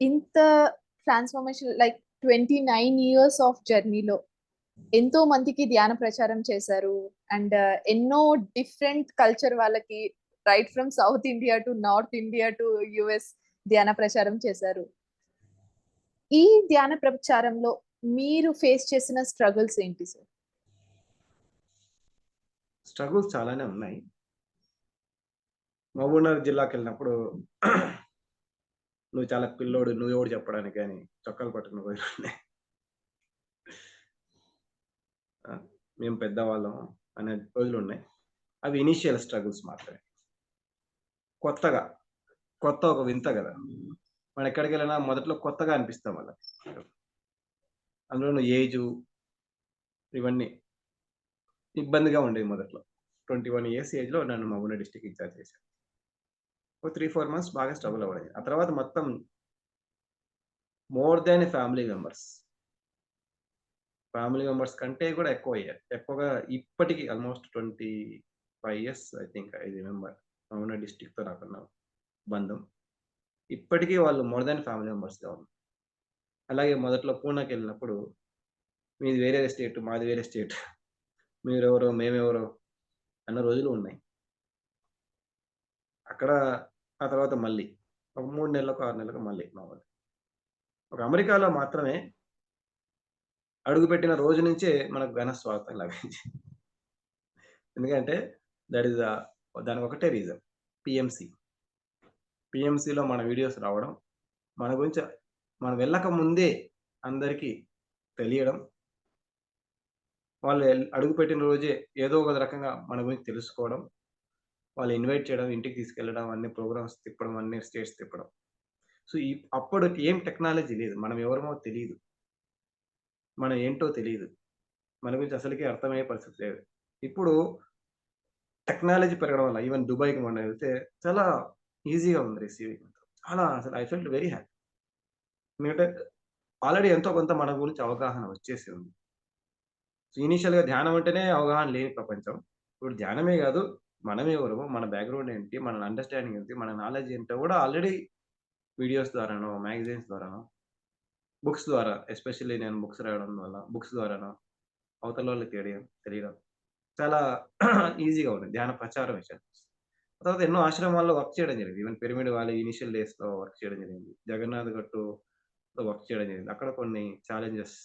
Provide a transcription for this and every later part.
ఇంత transformation like twenty nine years of జర్నీలో ఎంతో మందికి ధ్యాన ప్రచారం చేశారు. అండ్ uh, ఎన్నో డిఫరెంట్ కల్చర్ వాళ్ళకి right from south India to north India to US ధ్యాన ప్రచారం చేశారు. ఈ ధ్యాన ప్రచారంలో మీరు ఫేస్ చేసిన స్ట్రగుల్స్ ఏంటి సార్ స్ట్రగుల్స్ చాలానే ఉన్నాయి. మహబూబ్నగర్ జిల్లాకి వెళ్ళినప్పుడు నువ్వు చాలా పిల్లోడు నువ్వు ఎవడు చెప్పడానికి కానీ చొక్కాలు పట్టుకుని పోయి మేము పెద్దవాళ్ళం అనే రోజులు ఉన్నాయి అవి ఇనిషియల్ స్ట్రగుల్స్ మాత్రమే. కొత్తగా కొత్త ఒక వింత కదా. మనం ఎక్కడికి వెళ్ళినా మొదట్లో కొత్తగా అనిపిస్తాం వాళ్ళకి. అందులో ఏజు ఇవన్నీ ఇబ్బందిగా ఉండేది మొదట్లో. ట్వంటీ వన్ ఇయర్స్ ఏజ్లో నన్ను మహబూబ్నగర్ డిస్టిక్ ఇన్ఛార్జ్ చేశాను ఒక త్రీ ఫోర్ మంత్స్ బాగా స్ట్రగుల్ అవ్వడం ఆ తర్వాత మొత్తం more than family members family members కంటే కూడా ఎక్కువ అయ్యారు. ఎక్కువగా ఇప్పటికి almost twenty five years I think I remember Mahabubnagar డిస్టిక్తో నాకున్న బంధం. ఇప్పటికీ వాళ్ళు మోర్ దాన్ ఫ్యామిలీ మెంబర్స్గా ఉన్నారు. అలాగే మొదట్లో పూనాకి వెళ్ళినప్పుడు మీది వేరే స్టేట్ మాది వేరే స్టేట్ మీరెవరో మేమెవరో అన్న రోజులు ఉన్నాయి. అక్కడ ఆ తర్వాత మళ్ళీ. ఒక మూడు నెలలకు ఆరు నెలలకు మళ్ళీ మామూలు ఒక అమెరికాలో మాత్రమే అడుగుపెట్టిన రోజు నుంచే మనకు ఘన స్వాగతం లభించింది. ఎందుకంటే దట్ ఈస్ దానికి ఒకటే రీజన్ పిఎంసి పిఎంసిలో మన వీడియోస్ రావడం మన గురించి మనం వెళ్ళక ముందే అందరికీ తెలియడం వాళ్ళు అడుగుపెట్టిన రోజే ఏదో ఒక రకంగా మన గురించి తెలుసుకోవడం వాళ్ళు ఇన్వైట్ చేయడం ఇంటికి తీసుకెళ్ళడం అన్ని ప్రోగ్రామ్స్ తిప్పడం అన్ని స్టేట్స్ తిప్పడం. సో ఈ అప్పుడు ఏం టెక్నాలజీ లేదు. మనం ఎవరమో తెలియదు మనం ఏంటో తెలియదు మన గురించి అసలుకి అర్థమయ్యే పరిస్థితి లేదు. ఇప్పుడు టెక్నాలజీ పెరగడం వల్ల ఈవెన్ దుబాయ్కి మనం వెళ్తే చాలా ఈజీగా ఉంది రిసీవింగ్ చాలా అసలు ఐ ఫెల్ట్ వెరీ హ్యాపీ ఎందుకంటే ఆల్రెడీ ఎంతో కొంత మన గురించి అవగాహన వచ్చేసి ఉంది. సో ఇనీషియల్గా ధ్యానం అంటేనే అవగాహన లేని ప్రపంచం. ఇప్పుడు ధ్యానమే కాదు మనమే ఎవరు మన బ్యాక్గ్రౌండ్ ఏంటి మన అండర్స్టాండింగ్ ఏంటి మన నాలెడ్జ్ ఏంటో కూడా ఆల్రెడీ వీడియోస్ ద్వారానో మ్యాగజైన్స్ ద్వారానో బుక్స్ ద్వారా ఎస్పెషల్లీ నేను బుక్స్ రాయడం వల్ల బుక్స్ ద్వారానో అవతల వాళ్ళకి తెలియడం తెలియడం చాలా ఈజీగా ఉంది ధ్యాన ప్రచారం విషయం. తర్వాత ఎన్నో ఆశ్రమాల్లో వర్క్ చేయడం జరిగింది. ఈవెన్ పిరమిడ్ వాళ్ళ ఇనిషియల్ డేస్లో వర్క్ చేయడం జరిగింది. జగన్నాథ్ గట్టు వర్క్ చేయడం జరిగింది. అక్కడ కొన్ని challenges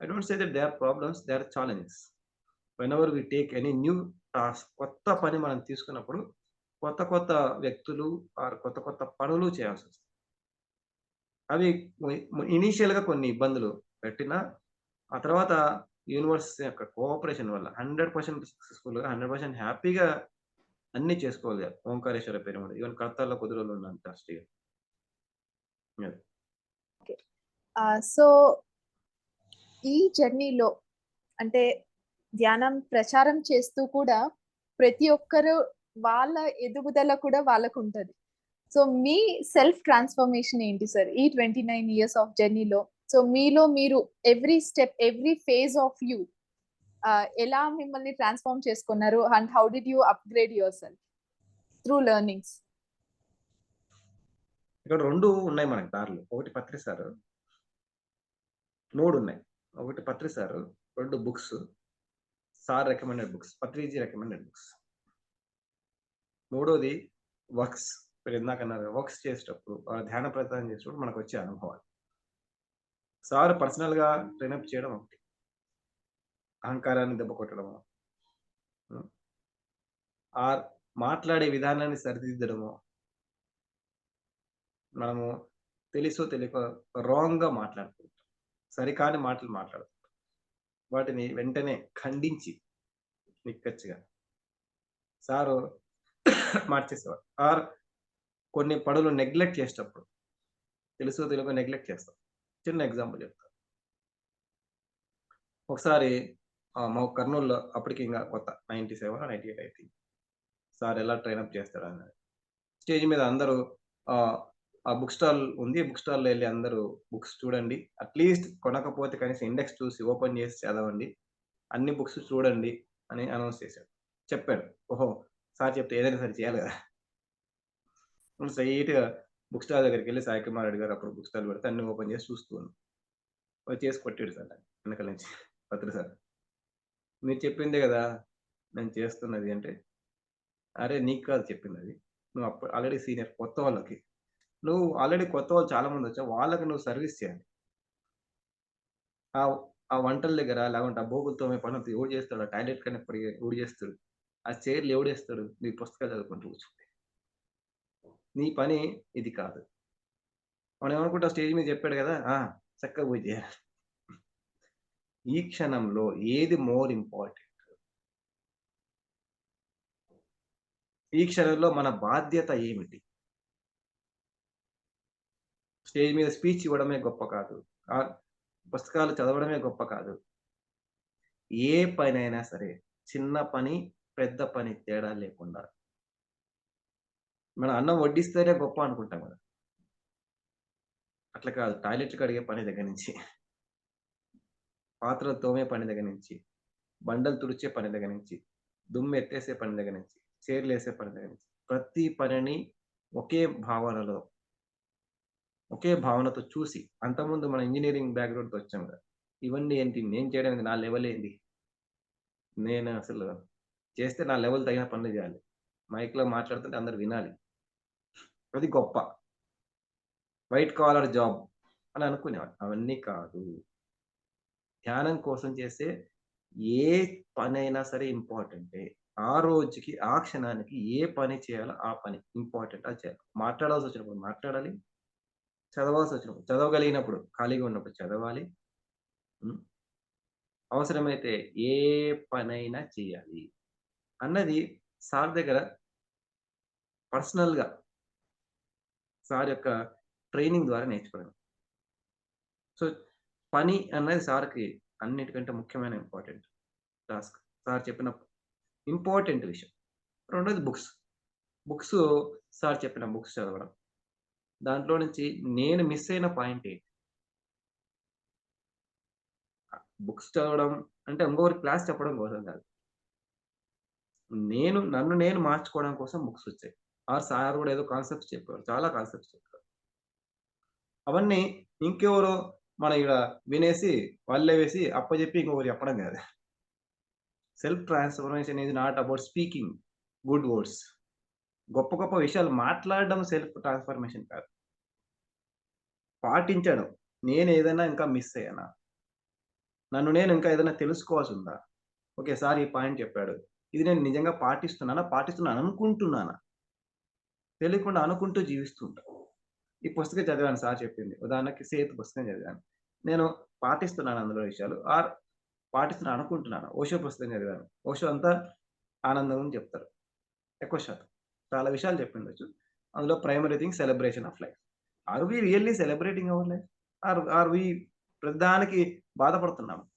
I don't say that they are problems they are challenges whenever we take any new task కొత్త పని మనం తీసుకున్నప్పుడు కొత్త కొత్త వ్యక్తులు ఆర్ కొత్త కొత్త పనులు చేయాల్సి వస్తుంది. అవి ఇనీషియల్గా కొన్ని ఇబ్బందులు పెట్టినా ఆ తర్వాత యూనివర్స్ యొక్క కోఆపరేషన్ వల్ల హండ్రెడ్ పర్సెంట్ సక్సెస్ఫుల్గా హండ్రెడ్ పర్సెంట్ హ్యాపీగా అన్ని చేసుకోవాలి. ఓంకారేశ్వర పిరమిడ్ ఈవెన్ కర్తాల్లో కొద్ది రోజులు ఉన్నాను ట్రస్టీగా సో ఈ జర్నీలో అంటే ధ్యానం ప్రచారం చేస్తూ కూడా ప్రతి ఒక్కరు వాళ్ళ ఎదుగుదల కూడా వాళ్ళకు ఉంటుంది సో మీ సెల్ఫ్ ట్రాన్స్ఫర్మేషన్ ఏంటి సార్? ఈ ట్వంటీ నైన్ ఇయర్స్ ఆఫ్ జర్నీలో సో మీలో మీరు every step every phase of you ఎలా మిమ్మల్ని ట్రాన్స్ఫార్మ్ చేసుకున్నారు? And how did you upgrade your self through learnings. ఇక్కడ రెండు ఉన్నాయి మనకి దారులు. ఒకటి పత్రి సార్ మూడు ఉన్నాయి ఒకటి పత్రి సార్ రెండు books. Sir recommended books Patriji recommended books మూడోది వర్క్స్ మీరు ఇందాక అన్నారు వర్క్స్ చేసేటప్పుడు ధ్యాన ప్రదానం చేసేటప్పుడు మనకు వచ్చే అనుభవాలు. సార్ పర్సనల్గా ట్రైనప్ చేయడం ఒకటి. అహంకారాన్ని దెబ్బ కొట్టడము. ఆర్ మాట్లాడే విధానాన్ని సరిదిద్దడము. మనము తెలుసో తెలియక రాంగ్గా మాట్లాడుకుంటాం. సరికాని మాటలు మాట్లాడుతాం. వాటిని వెంటనే ఖండించి నిక్కచ్చిగా. సారు మార్చేసేవారు. ఆర్ కొన్ని పనులు నెగ్లెక్ట్ చేసేటప్పుడు తెలుసో తెలుగు నెగ్లెక్ట్ చేస్తాం చిన్న ఎగ్జాంపుల్ చెప్తాను ఒకసారి మా కర్నూలులో అప్పటికి ఇంకా కొత్త నైంటీ సెవెన్ నైంటీ ఎయిట్ అయితే సార్ ఎలా ట్రైనప్ చేస్తాడు అన్నది స్టేజ్ మీద అందరూ ఆ బుక్ స్టాల్ ఉంది బుక్ స్టాల్లో వెళ్ళి అందరూ బుక్స్ చూడండి అట్లీస్ట్ కొనకపోతే కనీసం ఇండెక్స్ చూసి ఓపెన్ చేసి చదవండి అన్ని బుక్స్ చూడండి అని అనౌన్స్ చేశాడు చెప్పాడు ఓహో సార్ చెప్తే ఏదైనా సరే చేయాలి కదా స్ట్రైట్గా బుక్ స్టాల్ దగ్గరికెళ్ళి సాయి కుమార్ రెడ్డి గారు అప్పుడు బుక్ స్టాల్ పెడితే అన్ని ఓపెన్ చేసి చూస్తూ ఉన్నాం. చేసి కొట్టాడు సార్ నన్ను వెనకాల నుంచి పత్ర సార్. మీరు చెప్పిందే కదా నేను చేస్తున్నది అంటే, అరే! నీకు కాదు చెప్పింది అది నువ్వు అప్పుడు ఆల్రెడీ సీనియర్ కొత్త వాళ్ళకి. నువ్వు ఆల్రెడీ కొత్త వాళ్ళు చాలా వచ్చావు వాళ్ళకి నువ్వు సర్వీస్ చేయాలి. ఆ ఆ వంటల దగ్గర లేకుంటే ఆ బోగులతో తోమే పనంతా ఎవడు చేస్తాడు? ఆ టాయిలెట్ కన్నా ఎవడు చేస్తాడు? ఆ చైర్‌లు ఎవడేస్తాడు? నీ పుస్తకాలు చదువుకుంటూ కూర్చుంటే. నీ పని ఇది కాదు. మనం ఏమనుకుంటా స్టేజ్ మీద చెప్పాడు కదా ఆ! చక్కగా పోయి చేయాలి. ఈ క్షణంలో ఏది మోర్ ఇంపార్టెంట్? ఈ క్షణంలో మన బాధ్యత ఏమిటి? స్టేజ్ మీద స్పీచ్ ఇవ్వడమే గొప్ప కాదు. పుస్తకాలు చదవడమే గొప్ప కాదు. ఏ పని అయినా సరే చిన్న పని, పెద్ద పని తేడా లేకుండా మనం అన్నం వడ్డిస్తేనే గొప్ప అనుకుంటాం కదా అట్లా కాదు. టాయిలెట్లు కడిగే పని దగ్గర నుంచి పాత్రలు తోమే పని దగ్గర నుంచి, బండలు తుడిచే పని దగ్గర నుంచి, దుమ్ము ఎత్తేసే పని దగ్గర నుంచి, చైర్‌లేసే పని దగ్గర నుంచి, ప్రతి పనిని ఒకే భావనలో ఒకే భావనతో చూసి అంతకుముందు మన ఇంజనీరింగ్ బ్యాక్‌గ్రౌండ్‌తో వచ్చాం కదా ఇవన్నీ ఏంటి? నేను చేయడం నా లెవెల్ ఏంది? నేను అసలు చేస్తే నా లెవెల్ తగిన పనులు చేయాలి. మైక్‌లో మాట్లాడుతుంటే అందరూ వినాలి. అది గొప్ప. వైట్ కాలర్ జాబ్ అని అనుకునేవాడు అవన్నీ కాదు. ధ్యానం కోసం చేసే ఏ పనైనా సరే ఇంపార్టెంటే. ఆ రోజుకి, ఆ క్షణానికి ఏ పని చేయాలో ఆ పని ఇంపార్టెంట్ అది చేయాలి. మాట్లాడాల్సి వచ్చినప్పుడు మాట్లాడాలి. చదవాల్సి వచ్చినప్పుడు చదవగలిగినప్పుడు ఖాళీగా ఉన్నప్పుడు చదవాలి. అవసరమైతే ఏ పనైనా చేయాలి. అన్నది సార్ దగ్గర పర్సనల్‌గా సార్ యొక్క ట్రైనింగ్ ద్వారా నేర్చుకున్నాను. సో, పని అన్నది సార్‌కి అన్నిటికంటే ముఖ్యమైన ఇంపార్టెంట్ టాస్క్. సార్ చెప్పిన ఇంపార్టెంట్ విషయం. రెండోది బుక్స్. బుక్స్ సార్ చెప్పిన బుక్స్ చదవడం. దాంట్లో నుంచి నేను మిస్ అయిన పాయింట్ ఏంటి? బుక్స్ చదవడం అంటే ఇంకొకరికి క్లాస్ చెప్పడం కోసం కాదు. నేను నన్ను నేను మార్చుకోవడం కోసం బుక్స్ వచ్చాయి. ఆ సార్ కూడా ఏదో కాన్సెప్ట్స్ చెప్పారు. చాలా కాన్సెప్ట్స్ చెప్పారు. అవన్నీ ఇంకెవరో మన ఇక్కడ వినేసి వల్లె వేసి అప్పచెప్పి ఇంకొకరు చెప్పడం కాదు. Self transformation is not about speaking good words. గొప్ప గొప్ప విషయాలు మాట్లాడడం సెల్ఫ్ ట్రాన్స్‌ఫర్మేషన్ కాదు. పాటించడం. నేను ఏదైనా ఇంకా మిస్ అయ్యానా? నన్ను నేను ఇంకా ఏదైనా తెలుసుకోవాల్సి ఉందా? ఓకే. సార్ ఈ పాయింట్ చెప్పాడు. ఇది నేను నిజంగా పాటిస్తున్నానా? పాటిస్తున్నాను అనుకుంటున్నానా? తెలియకుండా అనుకుంటూ జీవిస్తుంటా ఈ పుస్తకం చదివాను సార్ చెప్పింది. ఉదాహరణకి 'సేతు' పుస్తకం చదివాను. నేను పాటిస్తున్నాను అందులో విషయాలు ఆర్ పాటిస్తున్నాను అనుకుంటున్నాను. 'ఓషో' పుస్తకం చదివాను. 'ఓషో' అంతా ఆనందం చెప్తారు. ఎక్కువ శాతం. చాలా విషయాలు చెప్పిండొచ్చు. అందులో primary thing celebration of life. Are we really celebrating our life? Are are we ప్రతిదానికి బాధపడుతున్నాం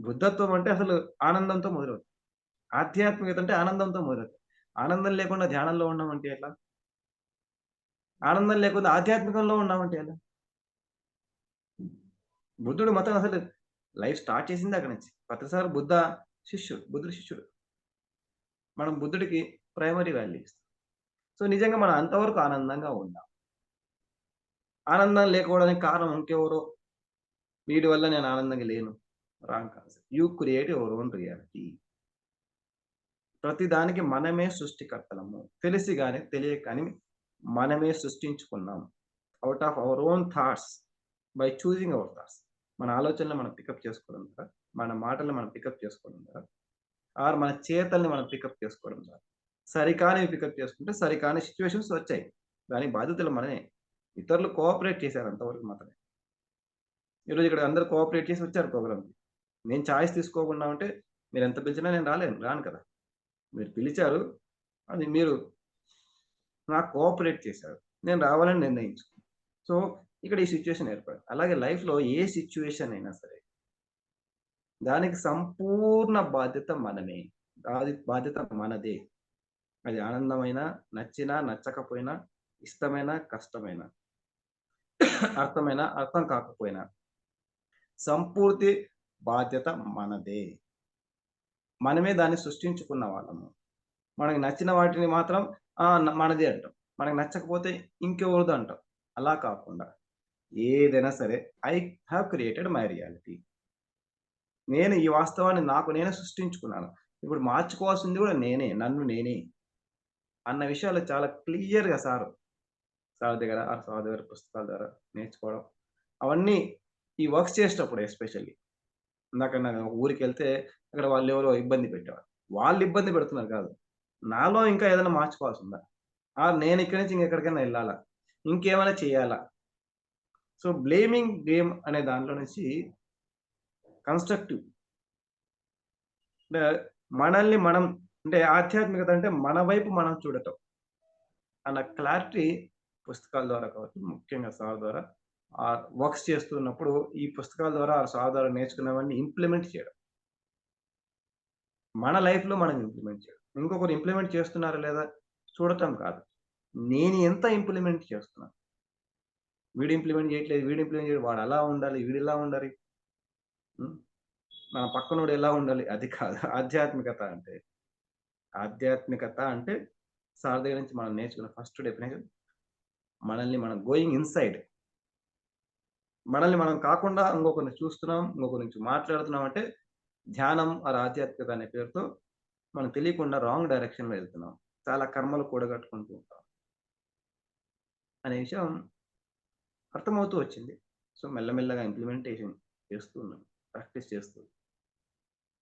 బుద్ధత్వం అంటే అసలు ఆనందంతో మొదలవుతుంది. ఆధ్యాత్మికత అంటే ఆనందంతో మొదలవుతుంది. ఆనందం లేకుండా ధ్యానంలో ఉన్నామంటే ఎట్లా? ఆనందం లేకుండా ఆధ్యాత్మికంలో ఉన్నామంటే ఎలా? బుద్ధుడు మతం అసలు లైఫ్ స్టార్ట్ చేసింది అక్కడి నుంచి. ప్రతిసారి బుద్ధ శిష్యుడు. బుద్ధుడు శిష్యుడు. మనం బుద్ధుడికి ప్రైమరీ వాల్యూ ఇస్తాం. సో, నిజంగా మనం అంతవరకు ఆనందంగా ఉందాం. ఆనందం లేకపోవడానికి కారణం ఇంకెవరో వీడి వల్ల నేను ఆనందంగా లేను. Wrong concept. You create your own reality. ప్రతి దానికి మనమే సృష్టికర్తలము. తెలిసి కానీ తెలియక కానీ మనమే సృష్టించుకున్నాం. Out of our own thoughts by choosing our thoughts. మన ఆలోచనలు మనం పికప్ చేసుకోవడం ద్వారా, మన మాటలు మనం పికప్ చేసుకోవడం ద్వారా, ఆర్ మన చేతల్ని మనం పికప్ చేసుకోవడం ద్వారా. సరికానివి పికప్ చేసుకుంటే సరికాని సిచ్యువేషన్స్ వచ్చాయి. దానికి బాధ్యతలు మనమే. ఇతరులు కోఆపరేట్ చేశారు అంతవరకు మాత్రమే. ఈరోజు ఇక్కడ అందరూ కోఆపరేట్ చేసి వచ్చారు ప్రోగ్రామ్‌కి. నేను చాయిస్ తీసుకోకుండా ఉంటే మీరెంత పిలిచినా నేను రాలేను. రాను కదా! మీరు పిలిచారు. అది మీరు నాకు కోఆపరేట్ చేశారు. నేను రావాలని నిర్ణయించుకున్నాను సో, ఇక్కడ ఈ సిచ్యువేషన్ ఏర్పడింది. అలాగే లైఫ్‌లో ఏ సిచ్యువేషన్ అయినా సరే దానికి సంపూర్ణ బాధ్యత మనమే. అది బాధ్యత మనదే. అది ఆనందమైన నచ్చినా, నచ్చకపోయినా, ఇష్టమైన కష్టమైన అర్థమైనా, అర్థం కాకపోయినా సంపూర్తి బాధ్యత మనదే. మనమే దాన్ని సృష్టించుకున్న వాళ్ళము. మనకు నచ్చిన వాటిని మాత్రం ఆ! మనదే అంటాం. మనకు నచ్చకపోతే ఇంకెవరిదో అంటాం. అలా కాకుండా ఏదైనా సరే I have created my reality. నేను ఈ వాస్తవాన్ని నాకు నేనే సృష్టించుకున్నాను. ఇప్పుడు మార్చుకోవాల్సింది కూడా నేనే. నన్ను నేనే. అన్న విషయాలు చాలా క్లియర్‌గా సారు సార్ దగ్గర, ఆ సార్ దగ్గర పుస్తకాల ద్వారా నేర్చుకోవడం. అవన్నీ ఈ వర్క్స్ చేసేటప్పుడు ఎస్పెషల్లీ. ఇందాక నేను ఊరికెళ్తే అక్కడ వాళ్ళు ఎవరో ఇబ్బంది పెట్టేవారు. వాళ్ళు ఇబ్బంది పెడుతున్నారు కాదు. నాలో ఇంకా ఏదైనా మార్చుకోవాల్సి ఉందా నేను ఇక్కడి నుంచి ఇంకెక్కడికైనా వెళ్ళాలా ఇంకేమైనా చేయాలా? సో, బ్లేమింగ్ గేమ్ అనే దాంట్లో నుంచి కన్‌స్ట్రక్టివ్ అంటే మనల్ని మనం అంటే ఆధ్యాత్మికత అంటే మన వైపు మనం చూడటం. అన్న క్లారిటీ పుస్తకాల ద్వారా కావచ్చు, ముఖ్యంగా సార్ ద్వారా ఆ వర్క్స్ చేస్తున్నప్పుడు ఈ పుస్తకాల ద్వారా, ఆ సార్ ద్వారా నేర్చుకున్నవన్నీ ఇంప్లిమెంట్ చేయడం. మన లైఫ్‌లో మనం ఇంప్లిమెంట్ చేయడం. ఇంకొకరు ఇంప్లిమెంట్ చేస్తున్నారా లేదా చూడటం కాదు. నేను ఎంత ఇంప్లిమెంట్ చేస్తున్నాను. వీడు ఇంప్లిమెంట్ చేయట్లేదు, వీడు ఇంప్లిమెంట్ చేయడం వాడు అలా ఉండాలి, వీడిలా ఉండాలి. మన పక్కనోడు ఎలా ఉండాలి అది కాదు. ఆధ్యాత్మికత అంటే ఆధ్యాత్మికత అంటే సార్ దగ్గర నుంచి మనం నేర్చుకున్న ఫస్ట్ డెఫినేషన్ మనల్ని మనం గోయింగ్ ఇన్‌సైడ్. మనల్ని మనం కాకుండా ఇంకొకరిని చూస్తున్నాం, ఇంకొకరి నుంచి మాట్లాడుతున్నాం అంటే ధ్యానం ఆర్ ఆధ్యాత్మికత అనే పేరుతో మనం తెలియకుండా రాంగ్ డైరెక్షన్‌లో వెళ్తున్నాం చాలా కర్మలు కూడగట్టుకుంటూ ఉంటాం. అనే విషయం అర్థమవుతూ వచ్చింది. సో, మెల్లమెల్లగా ఇంప్లిమెంటేషన్ చేస్తూ ఉన్నాను. ప్రాక్టీస్ చేస్తూ.